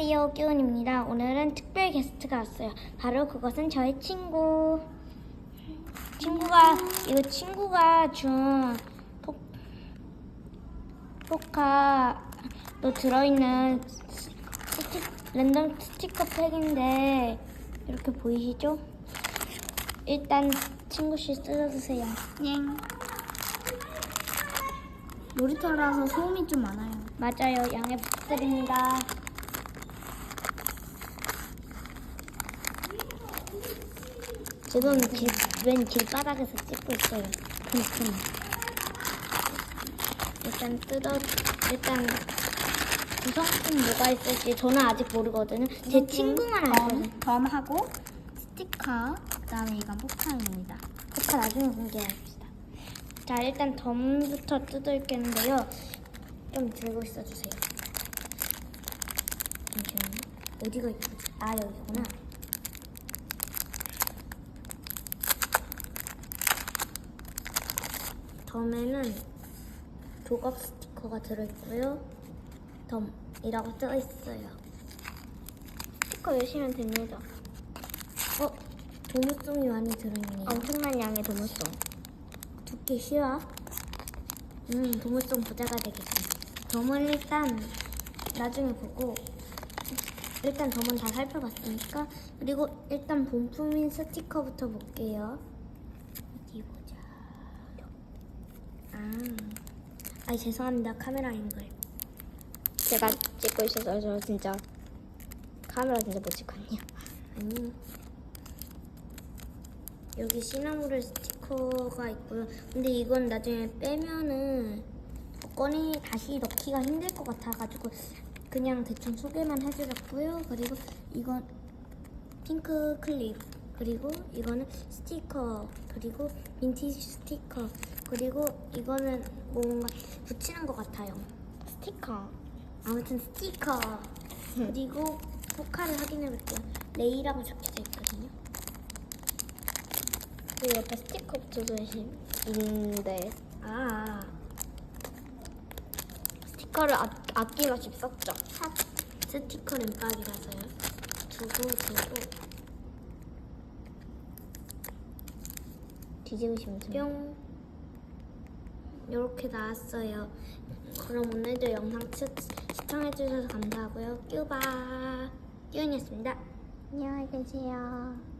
안녕하세요, 끼운입니다. 오늘은 특별 게스트가 왔어요. 바로 그것은 저의 친구. 친구가 이거 친구가 준 포, 포카로 들어있는 스티, 랜덤 스티커 팩인데 이렇게 보이시죠? 일단 친구씨 뜯어주세요. 넹. 놀이터라서 소음이 좀 많아요. 맞아요. 양해 부탁드립니다. 지금 길, 웬 길바닥에서 찍고 있어요. 틈틈. 일단 뜯어, 일단 구성품 뭐가 있을지 저는 아직 모르거든요. 제 친구만 알거든요. 덤, 덤하고 스티커, 그다음에 이건 포카입니다. 포카 나중에 공개합시다. 자, 일단 덤부터 뜯을겠는데요. 좀 들고 있어 주세요. 잠시만요. 어디가 있지? 아, 여기구나. 덤에는 조각 스티커가 들어있고요. 덤이라고 써있어요. 스티커 열시면 됩니다. 어? 도무송이 많이 들어있네요. 엄청난 양의 도무송. 두께 쉬워. 음, 도무송 부자가 되겠어. 덤은 일단 나중에 보고 일단 덤은 다 살펴봤으니까 그리고 일단 본품인 스티커부터 볼게요. 어디 보자. 아, 아 죄송합니다 카메라 앵글. 제가 찍고 있어서 저 진짜 카메라 진짜 못 찍거든요. 아니 여기 시나모를 스티커가 있고요. 근데 이건 나중에 빼면은 꺼내 다시 넣기가 힘들 것 같아가지고 그냥 대충 소개만 해드렸고요. 그리고 이건 핑크 클립 그리고 이거는 스티커 그리고 빈티지 스티커 그리고 이거는 뭔가 붙이는 것 같아요. 스티커. 아무튼 스티커 그리고 포카를 확인해 볼게요. 레이라고 적혀져 있거든요. 그 옆에 스티커 붙여져 있는데 아, 스티커를 아, 아낌없이 썼죠. 핫 스티커 램박이라서요. 두고 두고 뒤집으시면 됩니다. 뿅 이렇게 나왔어요. 그럼 오늘도 영상 시, 시청해주셔서 감사하고요. 큐바 끼운이었습니다. 안녕히 계세요.